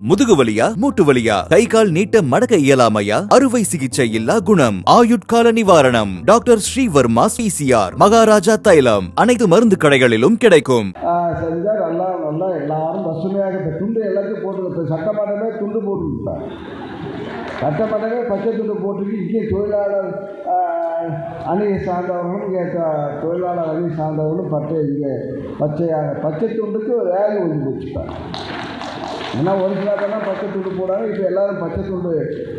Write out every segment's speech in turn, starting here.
முதுகு வலியா மூட்டு வலியா கை கால் நீட்ட மடக்க இயலாமையா? அறுவை சிகிச்சை இல்லா குணம். ஆயுட்கால நிவாரணம். டாக்டர் ஸ்ரீவர்மா பிசிஆர் மகாராஜா தைலம். அனைத்து மருந்து கடைகளிலும் கிடைக்கும். செஞ்சால் நல்லா நல்லா எல்லாரும் பசுமையாக இப்போ துண்டு எல்லாத்தையும் போட்டு சட்டமன்றமே துண்டு போட்டுருப்பாங்க சட்டமன்றமே பச்சை துண்டு போட்டுருக்கு இங்கே தொழிலாளர் அணியை சார்ந்தவர்களும் இங்கே தொழிலாளர் அணியை சார்ந்தவர்களும் பட்டை இங்கே பச்சையாக பச்சை துண்டுக்கு வேலை வேல்யூ ஒன்று வச்சுப்பாங்க ஏன்னா ஒரு சிலர்லாம் பச்சை துண்டு போடுறாங்க இப்போ எல்லாரும் பச்சை துண்டு.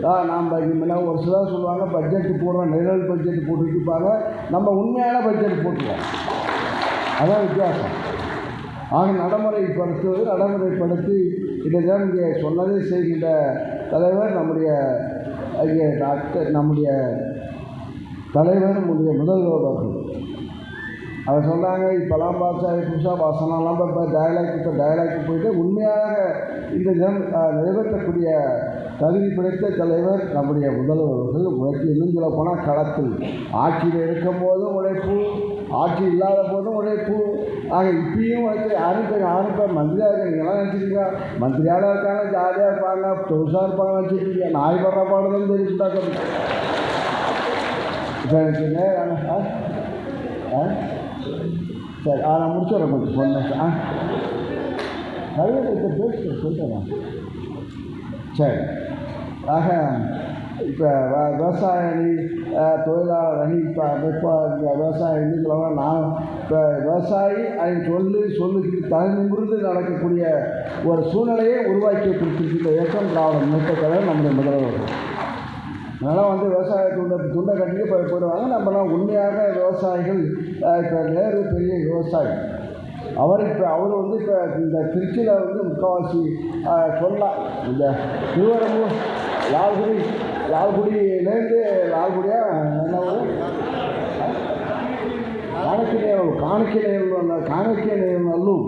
ஆ நாம் முன்ன ஒரு சிலர் சொல்லுவாங்க பட்ஜெட் போடுறோம் நிழல் பட்ஜெட் போட்டுருப்பாங்க நம்ம உண்மையான பட்ஜெட் போட்டுருவோம். அதான் வித்தியாசம். ஆக நடைமுறைப்படுத்துவது நடைமுறைப்படுத்தி இதைதான் இங்கே சொன்னதே செய்கின்ற தலைவர் நம்முடைய இங்கே டாக்டர் நம்முடைய தலைவர் நம்முடைய முதல்வர் அவர்கள். அதை சொன்னாங்க இப்போலாம் பார்த்தா புதுசாக வசனம்லாம் இப்போ டயலாக் இப்போ டயலாக் போயிட்டு உண்மையாக இந்த நிலம் நிறைவேற்றக்கூடிய தகுதி படைத்த தலைவர் நம்முடைய முதல்வர் உழைப்பு இன்னும் சொல்ல போனால் களத்தில். ஆட்சியில் இருக்கும் போதும் உழைப்பு ஆட்சி இல்லாத போதும் உழைப்பு. ஆக இப்பயும் உழைச்சி யாரும் இப்போ யாரும் இப்போ மந்திரியாக இருக்கீங்கலாம் நினச்சிருக்கீங்க மந்திரியாக இருக்காங்க ஜாலியாக இருப்பாங்க புதுசாக இருப்பாங்க நினச்சிருக்கீங்க. நாய் படுற பாடுதல் தெரிஞ்சுட்டாங்க இப்போ எனக்கு நேரம் ஆ? ஆ? சரி ஆ நான் முடிச்சிடுறேன் கொஞ்சம் சொன்னேன் ஆ? கழுவிட்டு பேச சொல்லிட்டு சரி. ஆக இப்போ விவசாயி தொழிலாளர் அணி விவசாய நான் இப்போ விவசாயி அதை சொல்லு சொல்லுக்கு தலை நடக்கக்கூடிய ஒரு சூழ்நிலையை உருவாக்கி கொடுத்துருக்கிற இயக்கம் திராவிட முன்னேற்ற கழகம் நம்முடைய முதல்வர். அதனால் வந்து விவசாய துண்டை துண்டை கட்டி போய் போயிடுவாங்க. நம்மலாம் உண்மையாக விவசாயிகள் இப்போ நேரு பெரிய விவசாயி. அவர் இப்போ அவர் வந்து இப்போ இந்த திருச்சியில் வந்து முக்கால்வாசி சொல்லலாம் இந்த திருவரம்பூர் லால்குடி லால்குடியிலேருந்து லால்குடியாக என்ன ஊர்? காணக்கிணையல் காணக்கிணையல் காணக்கிணையல்லூர்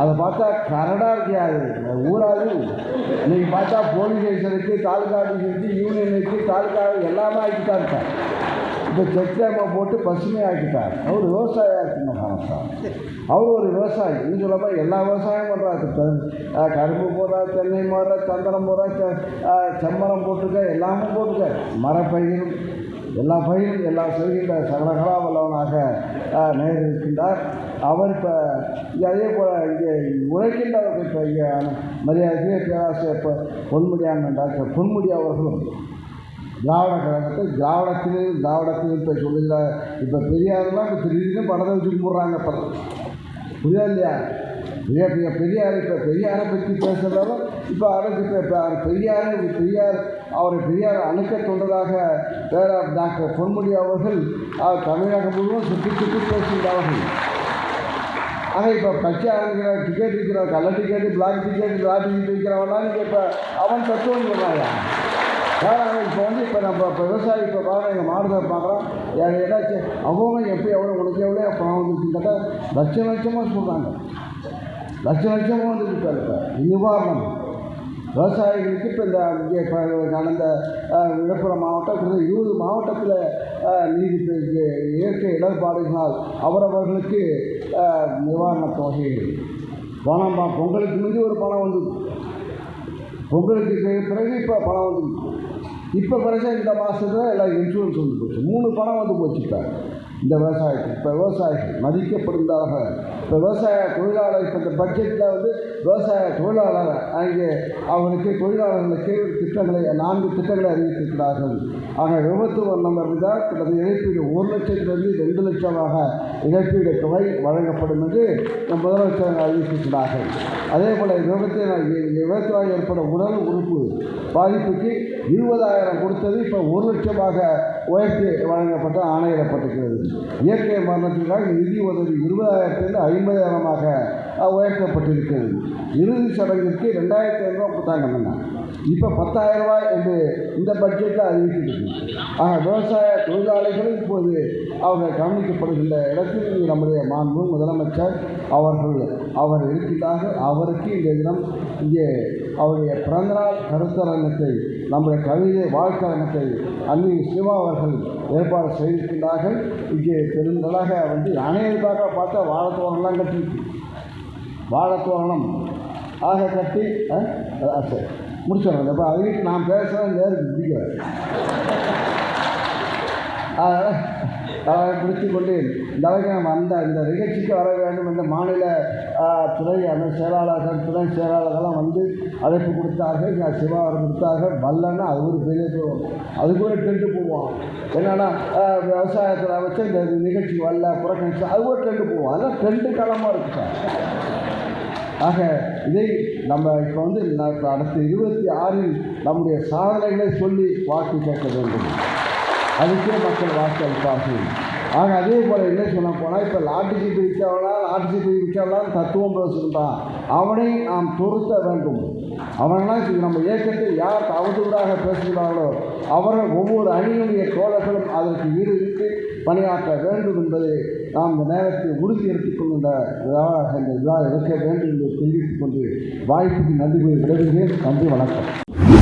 அதை பார்த்தா கரடாக இருக்காது ஊராது. இன்னைக்கு பார்த்தா போலீஸ் ஸ்டேஷனுக்கு தாலுகா யூனியன் இருக்குது தாலுகா எல்லாமே ஆக்கிட்டார் இருக்கார் இப்போ செக் டேமை போட்டு பசுமை ஆக்கிட்டார் அவர் விவசாயம் ஆக்கின சார் அவர் ஒரு விவசாயி. இன்னும் சொல்லாமல் எல்லா விவசாயம் பண்ணுறாரு கரும்பு போடுறா தென்னை போடுறா சந்தனம் போடுறா செம்மரம் போட்டுக்க எல்லாமே போட்டுக்க மரப்பயிரும் எல்லா பயிரும் எல்லா செய்கின்ற சகலகலா வல்லவனாக நேர் இருக்கின்றார் அவர் இப்போ அதே போல் இங்கே உழைக்கின்றவர்கள் இப்போ இங்கே மரியாதைக்குரிய பேராசிரியர் இப்போ பொன்முடியான் டாக்டர் பொன்முடி அவர்களும் திராவிட கழகத்தை திராவிடத்திலும் திராவிடத்திலும் இப்போ சொல்லுகிறார் இப்போ பெரியாரெல்லாம் இப்போ திடீர்னு படத்தை வச்சு கும்பிட்றாங்க படம் புரியுதா இல்லையா? பெரிய பெரிய பெரியார் இப்போ பெரியாரை பற்றி பேசுகிறதாலும் இப்போ அரசு இப்போ அவர் பெரியார் பெரியார் அவரை பெரியார் அணுக்க தொண்டதாக பேர டாக்டர் பொன்முடி அவர்கள் அவர் தமிழகம் முழுவதும் சுற்றி சுற்றி பேசுகிறார்கள் ஆக இப்போ கட்சி ஆரம்பிக்கிற டிக்கெட் விற்கிற கள்ள ticket black ticket black ticket விற்கிறவன்லாம் நீங்கள் இப்போ அவன் தத்துவம் சொல்கிறாங்க ஆனால் இப்போ வந்து இப்போ நம்ம இப்போ விவசாயி இப்போ பார்க்குறோம் எங்கள் மாடுகளை பார்க்குறோம். யார் ஏதாச்சும் அவங்க எப்படி எவ்வளோ உனக்கு எவ்வளோ பணம் வந்துருக்குன்னு கேட்டால் லட்சம் லட்சமாக சொல்கிறாங்க லட்சம் லட்சமாக வந்துருக்கு இப்போ. நிவாரணம். விவசாயிகளுக்கு இப்போ இந்த இங்கே நடந்த விழுப்புரம் மாவட்டம் இருபது மாவட்டத்தில் நீதி இயற்கை இடர்பாடுகளால் அவரவர்களுக்கு நிவாரண நிவாரணத் தொகை. பணம் பொங்கலுக்கு முந்தி ஒரு பணம் வந்தது பொங்கலுக்கு பிறகு- பிறகு இப்போ பணம் வந்து இப்போ பிறகு இந்த மாதத்தில் எல்லாம் இன்சூரன்ஸ் வந்து போச்சு. மூணு பணம் வந்து போச்சு இப்போ. இந்த விவசாயத்துக்கு இப்போ விவசாயிகள் மதிக்கப்படுவதாக இப்போ விவசாய தொழிலாளர் இப்போ இந்த பட்ஜெட்டில் வந்து விவசாய தொழிலாளர் அங்கே அவருக்கு தொழிலாளர்களுக்கு திட்டங்களை நான்கு திட்டங்களை அறிவித்திருக்கிறார்கள். ஆக விபத்து நம்பர் இருந்தால் கிட்டத்தட்ட இழப்பீடு ஒரு லட்சத்திலிருந்து ரெண்டு லட்சமாக இழப்பீடு தொகை வழங்கப்படும் என்று நம் முதலமைச்சர் அறிவித்திருக்கிறார்கள். அதே போல் விபத்தில் விபத்தால் ஏற்படும் உடல் உறுப்பு பாதிப்புக்கு இருபதாயிரம் கொடுத்தது இப்போ ஒரு லட்சமாக உயர்த்தி வழங்கப்பட்ட ஆணையிடப்பட்டிருக்கிறது. இயற்கை மரணத்திற்காக நிதி உதவி இருபதாயிரத்திலிருந்து ஐம்பதாயிரமாக உயர்த்தப்பட்டிருக்கிறது. இறுதி சடங்கிற்கு ரெண்டாயிரத்தி ஐநூறுவா கொடுத்தாங்க முன்ன இப்போ பத்தாயிரம் ரூபாய் என்று இந்த பட்ஜெட்டில் அறிவிச்சிருக்கு. ஆக விவசாய தொழிலாளிகளும் இப்போது அவங்க கவனிக்கப்படுகின்ற இடத்தில் நம்முடைய மாண்பு முதலமைச்சர் அவர்கள் அவர் இருக்கின்றார்கள் அவருக்கு இந்த தினம் இங்கே அவருடைய பிறந்தநாள் கருத்தரங்கத்தை நம்முடைய கவிதை வாழ்க்கரங்கத்தை அன்னி சிவா அவர்கள் ஏற்பாடு செய்திருக்கின்றார்கள். இங்கே பெருந்தலாக வந்து அனைவருக்காக பார்த்தா வாழத்தோரணம்லாம் கட்டிருக்கு வாழத்தோரணம். ஆக கட்டி சரி. முடிச்சிடறேன். இப்போ அதுக்கு நான் பேசுகிறேன் நேருக்கு பிடிக்கிறேன் பிடித்து கொண்டு இந்த அந்த இந்த நிகழ்ச்சிக்கு வர வேண்டும் என்ற மாநில துறை அந்த செயலாளர்கள் துணை செயலாளர்கள்லாம் வந்து அழைப்பு கொடுத்தார்கள் நான் சிவா கொடுத்தார்கள் வல்லன்னா அது ஒரு பெரிய தூரம் அது கூட ட்ரெண்டு போவோம் என்னென்னா விவசாயத்தில் வச்சு இந்த நிகழ்ச்சி வரல புறக்கணிச்சு அது கூட ட்ரெண்டு போவோம் அதெல்லாம் ட்ரெண்டு காலமாக இருக்கு சார். ஆக இதை நம்ம இப்போ வந்து நான் அடுத்த இருபத்தி ஆறில் நம்முடைய சாதனைகளை சொல்லி வாக்கு கேட்க வேண்டும். அதுக்கே மக்கள் வாக்கு அளிப்பார்கள். ஆக அதே போல் என்ன சொன்ன போனால் இப்போ லாட்டு சீட்டு விற்கவனால் லாட்டு சீட்டு விற்கலாம் தத்துவம் பேசுகின்றான் அவனை நாம் துருத்த வேண்டும். அவனெல்லாம் நம்ம இயக்கத்தை யார் தவறுதலாக பேசுகிறார்களோ அவர்கள் ஒவ்வொரு அணியினுடைய தோழர்களும் அதற்கு ஈடுபட்டு பணியாற்ற வேண்டும் என்பதை நாம் இந்த நேரத்தை உறுதி எடுத்துக் கொள்கின்ற விழாவாக இந்த விழா இருக்க வேண்டும் என்று தெரிவித்துக் கொண்டு வாய்ப்புக்கு நன்றி கூறி விடைபெறுகிறேன். நன்றி வணக்கம்.